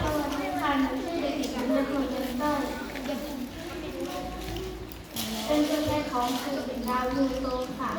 ค่ะหนูชื่อเด็กหญิงอนุพงศ์เจริญเต้ยเป็นตัวแทนของกลุ่มดาวยูโรค่ะ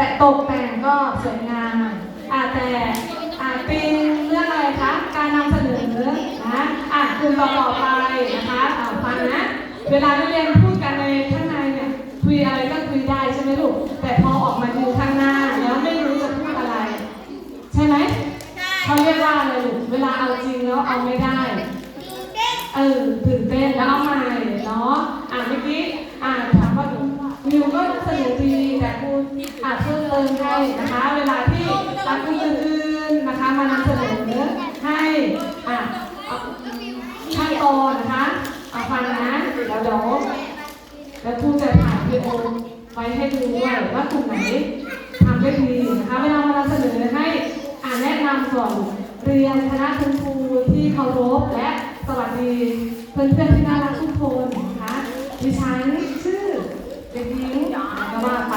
แต่ตกแต่งก็สวยงามอ่าแต่อ่าเป็นเรื่องอะไรคะ การนำเสนอนะอ่ากลุ่มต่อๆไปนะคะอ่าฟังนะ เวลานักเรียนพูดกันในข้างในเนี่ยคุยอะไรก็คุยได้ใช่ไหมลูก แต่พอออกมาดูข้างหน้าแล้วไม่รู้จะพูดอะไร ใช่ไหมเขาเรียกว่าอะไรลูก เวลาเอาจริงแล้วเอาไม่ได้เออตื่นเต้นแล้วเอาใหม่เนาะอ่าเมื่อกี้อ่าถามว่านิวก็สนุกดีแต่ครู อาจเพิ่มเติมให้นะคะ เวลาที่ตัดครูอื่นๆนะคะมานำเสนอให้อ่าเอาขั้นตอนนะคะเอาฟังนะเดี๋ยวเดี๋ยวแล้วครูจะถ่ายวิดีโอไว้ให้ดูด้วยว่ากลุ่มไหนทำได้ดีนะคะเวลามานำเสนอให้อ่านแนะนำก่อนเรียนคณะคุณครูที่เคารพและสวัสดีเพื่อนๆที่น่ารักทุกคนนะคะดิฉันชื่อเด็กหญิงก็ว่าไป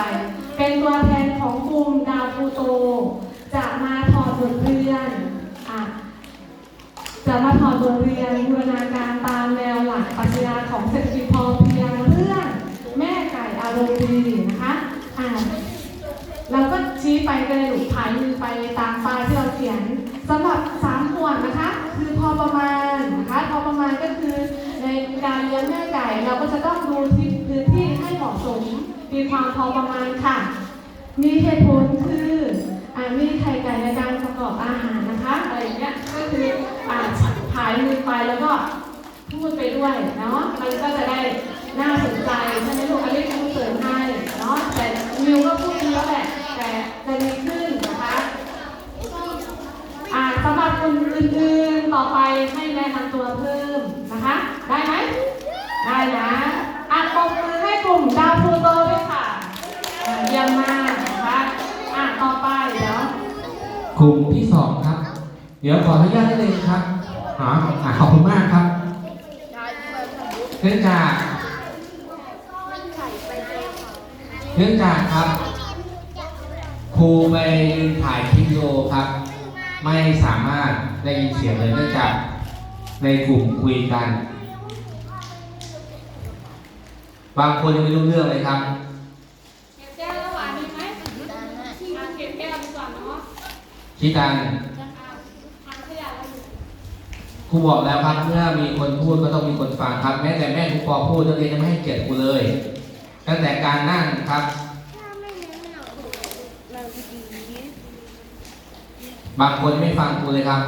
เป็นตัวแทนของกลุ่มดาวพูโต จะมาถอดบทเรียนอะจะมาถอดบทเรียนบูรณาการตามแนวหลักปรัชญาของเศรษฐกิจพอเพียงเรื่องแม่ไก่อารมณ์ดีนะคะอ่าเราก็ชี้ไปกันเลยหลุถ่ายมือไปตามป้ายที่เราเขียนสำหรับสามหมวดนะคะ คือพอประมาณนะคะพอประมาณก็คือในการเลี้ยงแม่ไก่ เราก็จะต้องดูพื้นที่ให้เหมาะสม มีความพอประมาณค่ะ มีเหตุผลคืออ่ามีไข่ไก่ในการประกอบอาหารนะคะ อะไรเงี้ย ก็คืออ่าถ่ายมือไปแล้วก็พูดไปด้วยเนาะ มันก็จะได้น่าสนใจใช่ไหมลูกอันนี้ครูเสริมให้เนาะ แต่มิวก็พูดเยอะแหละ แต่จะดีขึ้นนะคะอ่าสำหรับคนอื่นๆต่อไปให้แนะนำตัวเพิ่มนะคะ ได้ไหมได้นะอะปรบมือให้กลุ่มดาวพูโต ยี่ยมมากนะคะอะต่อไปเดี๋ยวกลุ่มที่สองครับ เดี๋ยวขออนุญาตได้เลยครับอ๋ออะขอบคุณมากครับเนื่องจากเนื่องจากครับ ครูไปถ่ายคลิปวิดีโอครับ ไม่สามารถได้ยินเสียงเลยเนื่องจากในกลุ่มคุยกัน บางคนยังไม่รู้เรื่องเลยครับ เก็บแก้วแล้วหวานดีไหมอะเก็บแก้วดีกว่าเนาะ คิดกันอ่ทานขยะแล้วอยู่ครูบอกแล้วครับเมื่อมีคนพูดก็ต้องมีคนฟังครับแม้แต่แม่ครูปอพูดนักเรียนยังไม่ให้เกียรติครูเลย ตั้งแต่การนั่งครับบางคนไม่ฟังครูเลยครับ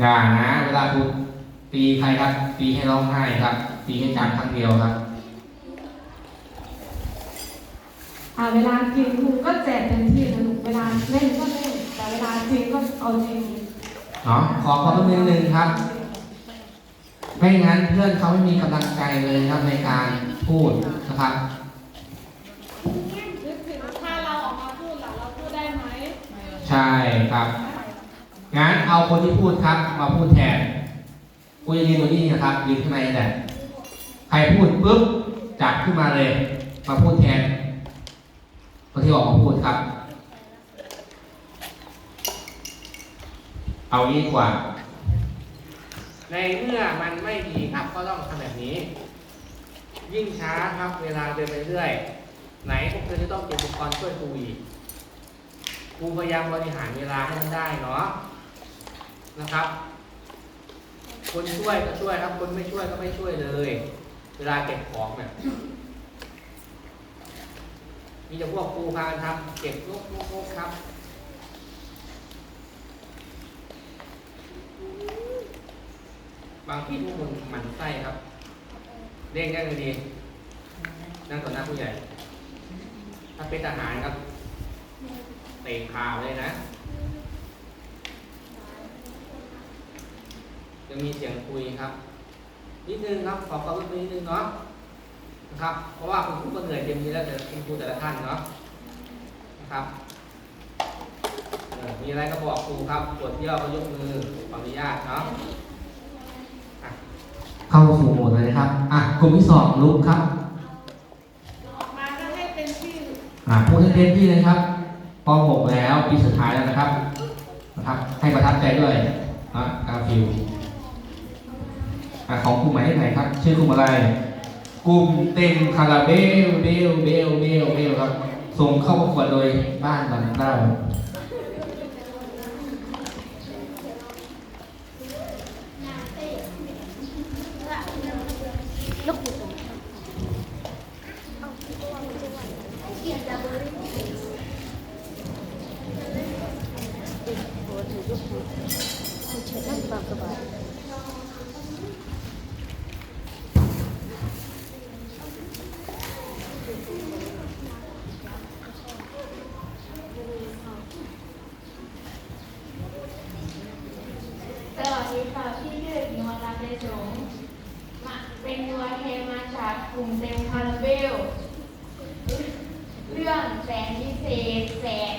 อย่านะเวลาครูตีใครครับ ตีให้ร้องไห้ครับ ตีให้จำครั้งเดียวครับ อ่า เวลากินครูก็แจกเต็มที่เลยลูกเวลาเล่นก็เล่นแต่เวลาจริงก็เอาจริงเนาะขอความร่วมมือหนึ่งครับ ไม่งั้นเพื่อนเขาไม่มีกำลังใจเลยครับในการพูดนะครับนึกถึงถ้าเราออกมาพูดล่ะเราพูดได้ไหมใช่ครับงั้นเอาคนที่พูดครับ มาพูดแทนกูจะยืนตรงนี้นะครับยืนข้างในนี่แหละใครพูดปุ๊บจับขึ้นมาเลย มาพูดแทนคน ที่ออกมาพูดครับ เอางี้ดีกว่า ในเมื่อมันไม่ดีครับ ก็ต้องทำแบบนี้ ยิ่งช้าครับ เวลาเดินไปเรื่อยไหนพวกเธอจะต้องเก็บอุปกรณ์ช่วยครูอีกครูพยายามบริหารเวลาให้มันได้เนาะนะครับ คนช่วยก็ช่วยครับ คนไม่ช่วยก็ไม่ช่วยเลย เวลาเก็บของเนี่ย มีแต่พวกครูพานทำเก็บลกลกลกครับบางที่ทุกคนหมันไส้ครับเร่งได้เลยดีนั่งต่อหน้าผู้ใหญ่ ถ้าเป็นทหารครับเตะข่าวเลยนะจะมีเสียงคุยครับ นิดนึงครับขอความร่วมมือนิดนึงเนาะ นะครับเพราะว่าคุณครูก็เหนื่อยเต็มที่แล้วแต่คุณครูแต่ละท่านเนาะนะครับมีอะไรก็บอกครูครับปวดเยี่ยวก็ยกมือขออนุญาตเนาะเข้าสู่โหมดเลยนะครับอะกลุ่มที่สองลุกครับออกมาก็ให้เป็นที่อ่าพูดให้เต็มที่เลยครับป .6 แล้วปีสุดท้ายแล้วนะครับนะครับ ให้ประทับใจด้วยนะกาฟิวอ่าของกลุ่มหมายเลขไหนครับ ชื่อกลุ่มอะไร กลุ่มเต็มคาราเบลเบลเบลเบลเบลครับ ส่งเข้าประกวดโดยบ้านบางเต้า หนูเดชงมาเป็นตัวเทนมาจากกลุ่มเต็มคาราเบล เรื่องแสงพิเศษแสง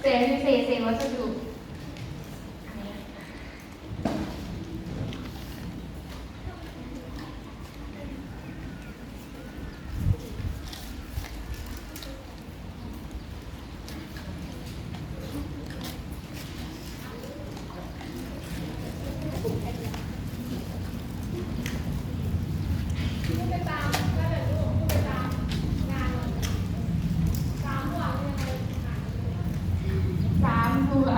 แสงพิเศษเศษวัสดุสามตัว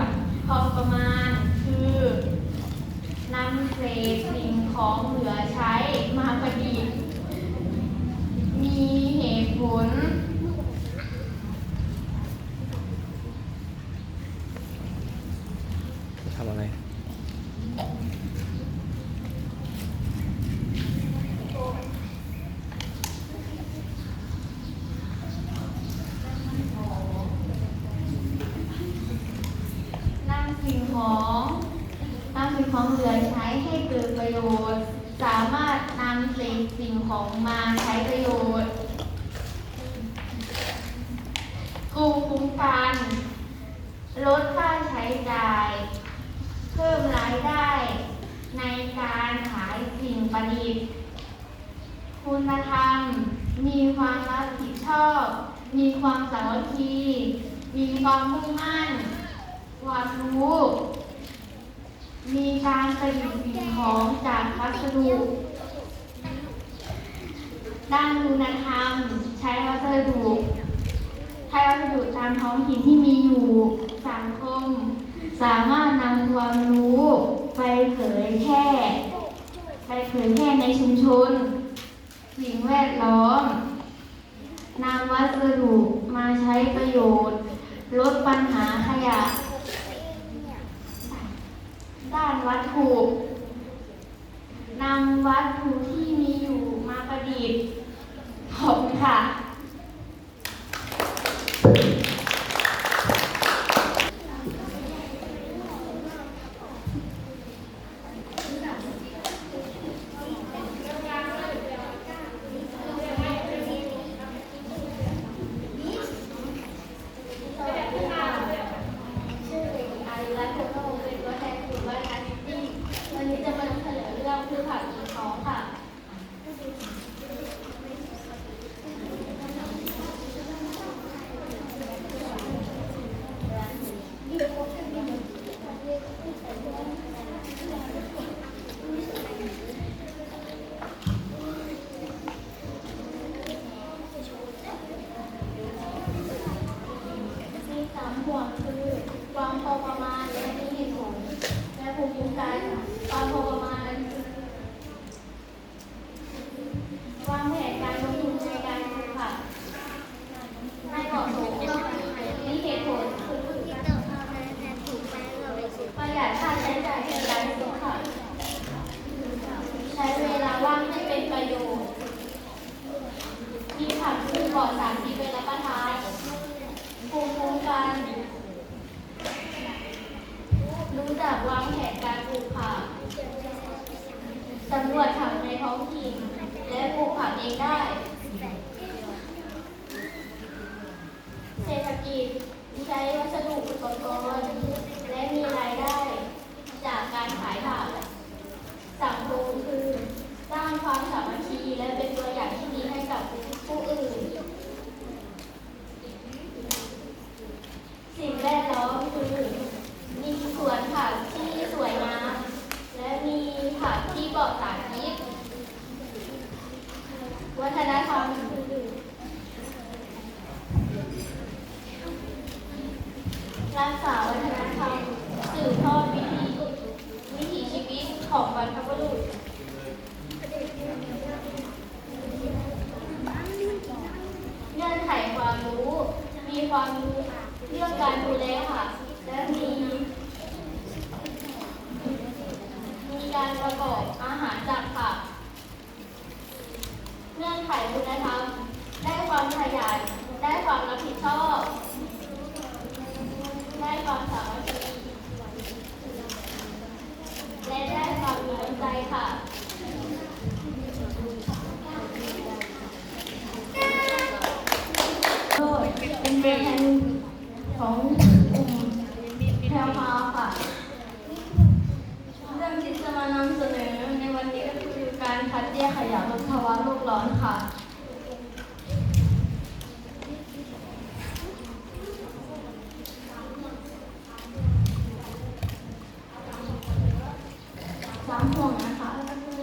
พอประมาณคือนำเศษสิ่งของเหลือใช้มาประดิษฐ์มีเหตุผล ทำอะไร นำสิ่งของนำสิ่งของเหลือใช้ให้เกิดประโยชน์ สามารถนำเศษสิ่งของมาใช้ประโยชน์กูคุ้มกัน ลดค่าใช้จ่าย เพิ่มรายได้ ในการขายสิ่งประดิษฐ์ คุณธรรม มีความรับผิดชอบ มีความสามัคคี มีความมุ่งมั่น ความรู้ มีการประดิษฐ์สิ่งของจากวัสดุด้านคุณธรรม ใช้วัสดุใช้วัสดุตามท้องถิ่นที่มีอยู่ สังคม สามารถนำความรู้ไปเผยแพร่ไปเผยแพร่ในชุมชน สิ่งแวดล้อมนำวัสดุมาใช้ประโยชน์ ลดปัญหาขยะ ด้านวัตถุนำวัตถุที่มีอยู่มาประดิษฐ์ขอบคุณค่ะ ลอดสารพิษเป็นรับประทานภูมิคุ้มกันรู้จักวางแผนการปลูกผักสำรวจผักในท้องถิ่นและปลูกผักเองได้ เศรษฐกิจใช้วัสดุอุปกรณ์และมีรายได้ จากการขายผัก สังคมคือสร้างความสามัคคีและเป็นตัวอย่างที่ดีให้กับผู้อื่น สิ่งแวดล้อมคือมีสวนผักที่สวยงามและมีผักที่ปลอดสารพิษ วัฒนธรรมคือรักษาวัฒนธรรมสืบทอดวิถีวิถีชีวิตของบรรพบุรุษ เงื่อนไขความรู้ มีความรู้เรื่องการดูแลค่ะ และมี มีการประกอบอาหารจากผัก เงื่อนไขคุณธรรม ได้ความขยัน ได้ความรับผิดชอบ ได้ความสามัคคีและได้ความมีน้ำใจค่ะ ก็เป็นตัวแทนของกลุ่มแพรวพราวค่ะ เรื่องที่จะมานำเสนอในวันนี้ก็คือการคัดแยกขยะลดภาวะโลกร้อนค่ะ สามห่วงนะคะก็คือ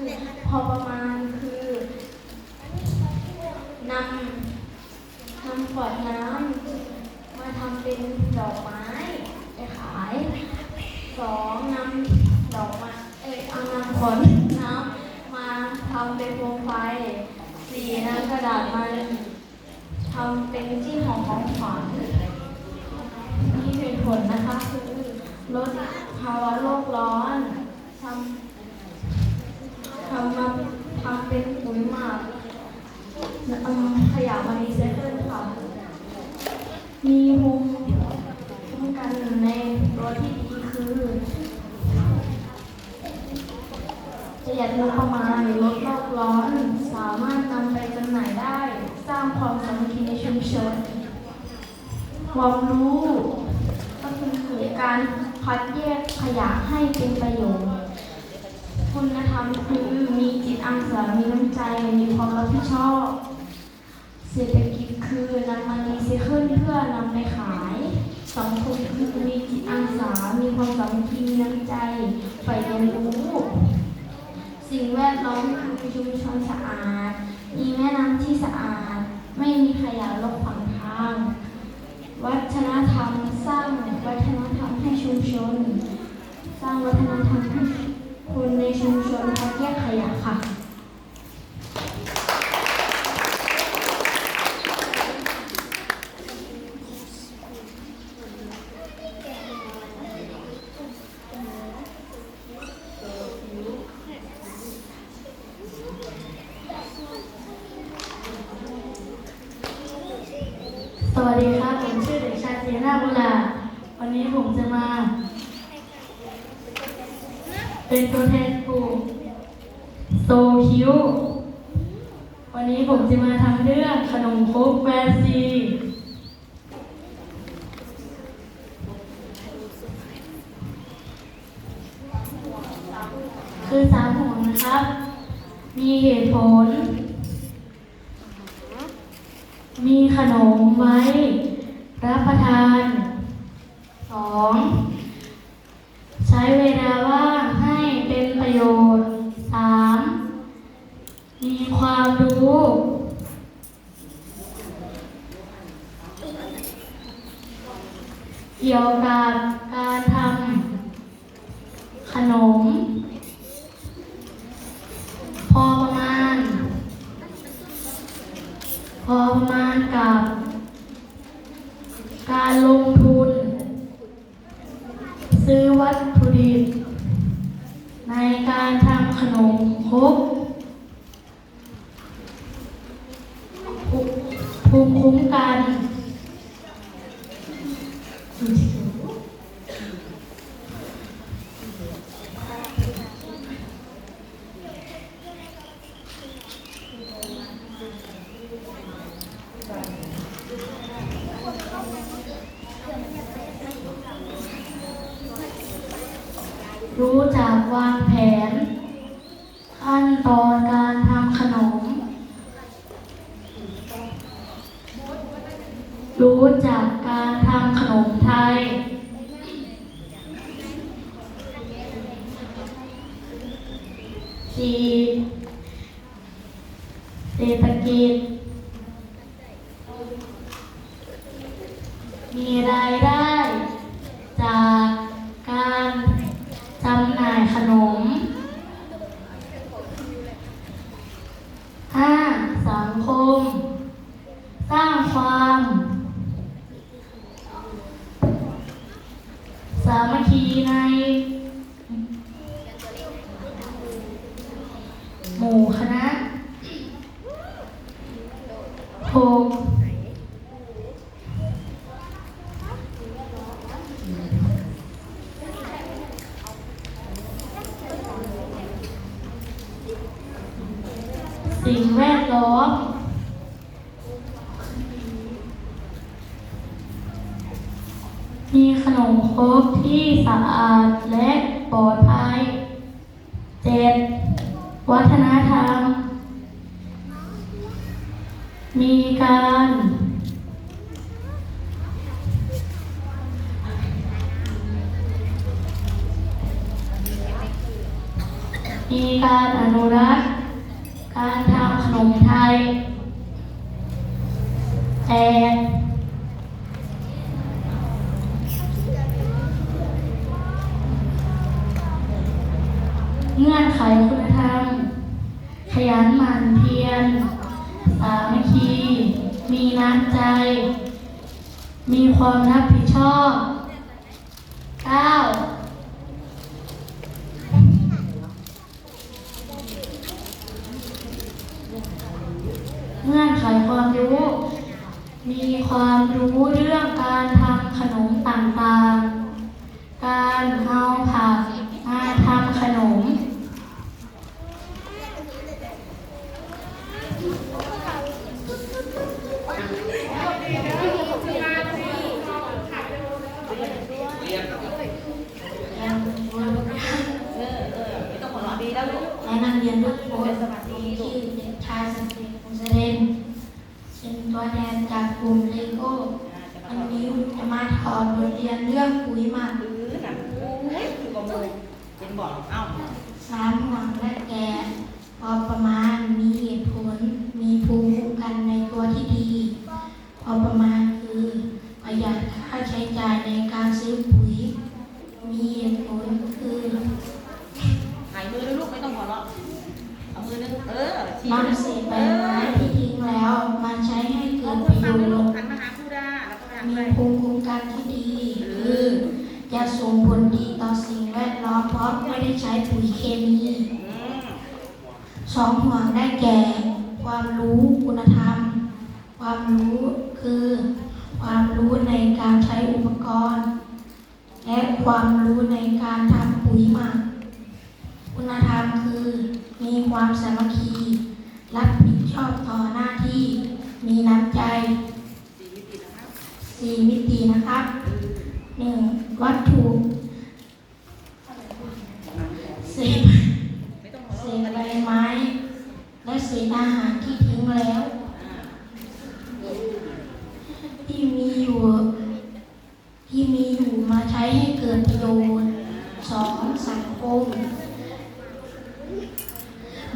พอประมาณคือนำ นำขวดน้ำมาทำเป็นดอกไม้ไปขายสองนำดอกไม้เอ้ยเอนน้ำมาทำเป็นโคมไฟ สี่นำกระดาษมาทำเป็นที่ของของขวัญมีเหตุผลนะคะคือลดภาวะโลกร้อนทำทำมาทำเป็นปุ๋ยหมักขยะมารีไซเคิลค่ะ มีภูมิคุ้มกันในตัวที่ดีคือ ประหยัดงบประมาณลดโลกร้อน สามารถนำไปจำหน่ายได้ สร้างความสามัคคีในชุมชน ความรู้ก็คือการคัดแยกขยะให้เป็นประโยชน์ คุณธรรมคือมีจิตอาสา มีน้ำใจ มีความรับผิดชอบ เศรษฐกิจคือนำมารีไซเคิลเพื่อนำไปขาย สังคมคือมีจิตอาสา มีความสามัคคีมีน้ำใจใฝ่เรียนรู้ สิ่งแวดล้อมคือชุมชนสะอาด มีแม่น้ำที่สะอาด ไม่มีขยะรกขวางทาง วัฒนธรรมสร้างวัฒนธรรมให้ชุมชน สร้างวัฒนธรรมให้คนในชุมชนคัดแยกขยะค่ะ สวัสดีครับ ผมชื่อเด็กชายเสียนาบุลาวันนี้ผมจะมา เป็นตัวแทนครูโซคิววันนี้ผมจะมาทำเรื่องขนมครกแฟนซีคือสามห่วงนะครับ มีเหตุผล มีขนมไว้ รับประทานสอง ใช้เวลาว่างให้เป็นประโยชน์ สาม มีความรู้ เกี่ยวกับการทำขนม พอประมาณ พอประมาณกับ การลงทุน ซื้อวัตถุดิบ ในการทำขนมครกภูภูมิคุ้มกัน รู้จักวางแผน ขั้นตอนการทำขนม รู้จักการทำขนมไทย สี่ เศรษฐกิจมีรายได้ จากการจำหน่ายขนม ห้าสังคม สร้างความ สามัคคีใน หมู่คณะหก สิ่งแวดล้อม มีขนมครกที่สะอาดและปลอดภัย เจ็ดวัฒนธรรม มีการ มีการอนุรักษ์ การทำขนมไทยแอน เงื่อนไขคุณธรรม ขยันหมั่นเพียร สามัคคี มีน้ำใจ มีความรับผิดชอบ 9. เงื่อนไขความรู้ มีความรู้เรื่องการทำขนมต่างๆ การเอาผักมาทำขนม และ นักเรียนทุกคนสวัสดีชื่อเด็กชายสันติภูมิเสด็จเป็นตัวแทนจากกลุ่มเลโก้วันนี้จะมาถอดบทเรียนเรื่องปุ๋ยหมักเป็นบอกเอ้า สามห่วงและแก่พอประมาณมีเหตุผล มีภูมิคุ้มกันในตัวที่ดี พอประมาณคือประหยัดค่าใช้จ่ายในการซื้อปุ๋ย มีเหตุผลคือ หายมือเลยลูกไม่ต้องหัวเราะเอามือนึงเออชี้ นำเศษใบไม้ที่ทิ้งแล้วมาใช้ให้เกิ เอา ด มื ป อ ระโย ฟังเลยลูก ชน์ หันมาหาครูดาแล้วก็ทำ มี ด้วย ภูมิคุ้มกันที่ดี คือ จะส่งผลดีต่อสิ่งแวดล้อมเพราะไม่ได้ใช้ปุ๋ยเคมีสองห่วงได้แก่ ความรู้คุณธรรม ความรู้คือ ความรู้ในการใช้อุปกรณ์ และความรู้ในการทำปุ๋ยหมักคุณธรรมคือ มีความสามัคคี รับผิดชอบต่อหน้าที่ มีน้ำใจสี่มิติ นึ่งวัตถุเศษเศษใบไม้ และเศษอาหารที่ทิ้งแล้ว ที่มีอยู่ ที่มีอยู่มาใช้ให้เกิดประโยชน์สองสังคม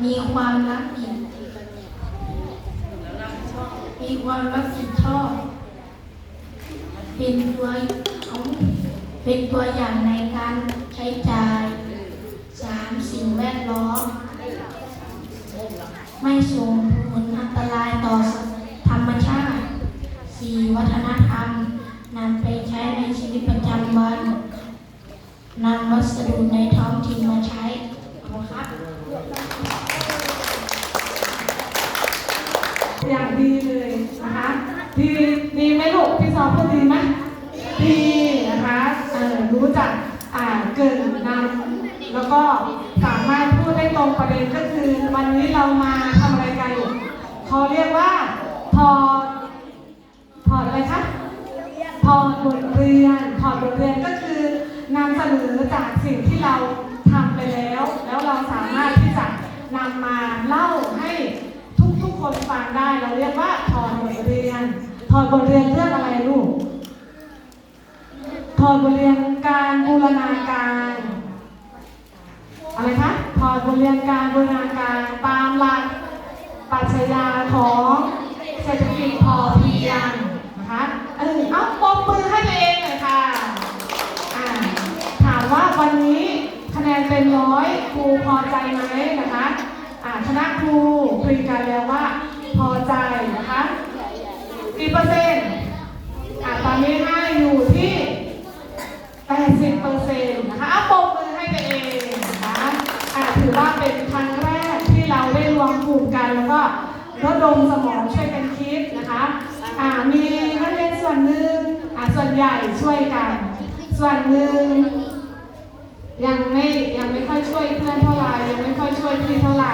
มีความรับผิดมีความรับผิดชอบ เป็นตัว เป็นตัวอย่างในการใช้จ่ายสามสิ่งแวดล้อม ไม่ส่งผลอันตรายต่อธรรมชาติสี่วัฒนธรรมนำไปใช้ในชีวิตประจำวันนำวัสดุในท้องถิ่นมาใช้ขอบคุณครับอย่างดีเลยนะคะดีดีไหมลูกพี่ซอพูดดีไหมดีนะคะเออรู้จักอ่าเกินนำแล้วก็สามารถพูดได็นก็คือวันนี้เรามาทำอะไรกันลูกเขาเรียกว่าถอดถอดอะไรคะถอดบทเรียนถอดบทเรียนก็คือนำเสนอจากสิ่งที่เราทำไปแล้ว แล้วเราสามารถที่จะนำมาเล่าให้ทุกทุกๆคนฟังได้ เราเรียกว่าถอดบทเรียนถอดบทเรียนเรื่องอะไรลูกถอดบทเรียนการบูรณาการอะไรคะ บทเรียนการบูรณาการตามหลักปรัชญาของเศรษฐกิจพอเพียงนะคะเออเอาปมมือให้ตัวเองหน่อยค่ะอ่าถามว่าวันนี้คะแนนเต็มร้อยครูพอใจไหมนะคะอ่าคณะครูคุยกันแล้วว่าพอใจนะคะกี่เปอร์เซ็นต์อ่าตอนนี้ให้อยู่ที่ 80เปอร์เซ็นต์นะคะอะปรบมือให้ตัวเองนะคะอะถือว่าเป็นครั้งแรกที่เราได้รวมกลุ่มกันแล้วก็ระ ดมสมองช่วยกันคิดนะคะอ่ามีนักเรียนส่วนหนึ่งอ่าส่วนใหญ่ช่วยกัน ส่วนหนึ่งยังไม่ยังไม่ค่อยช่วยเพื่อนเท่าไหร่ยังไม่ค่อยช่วยพี่เท่าไหร่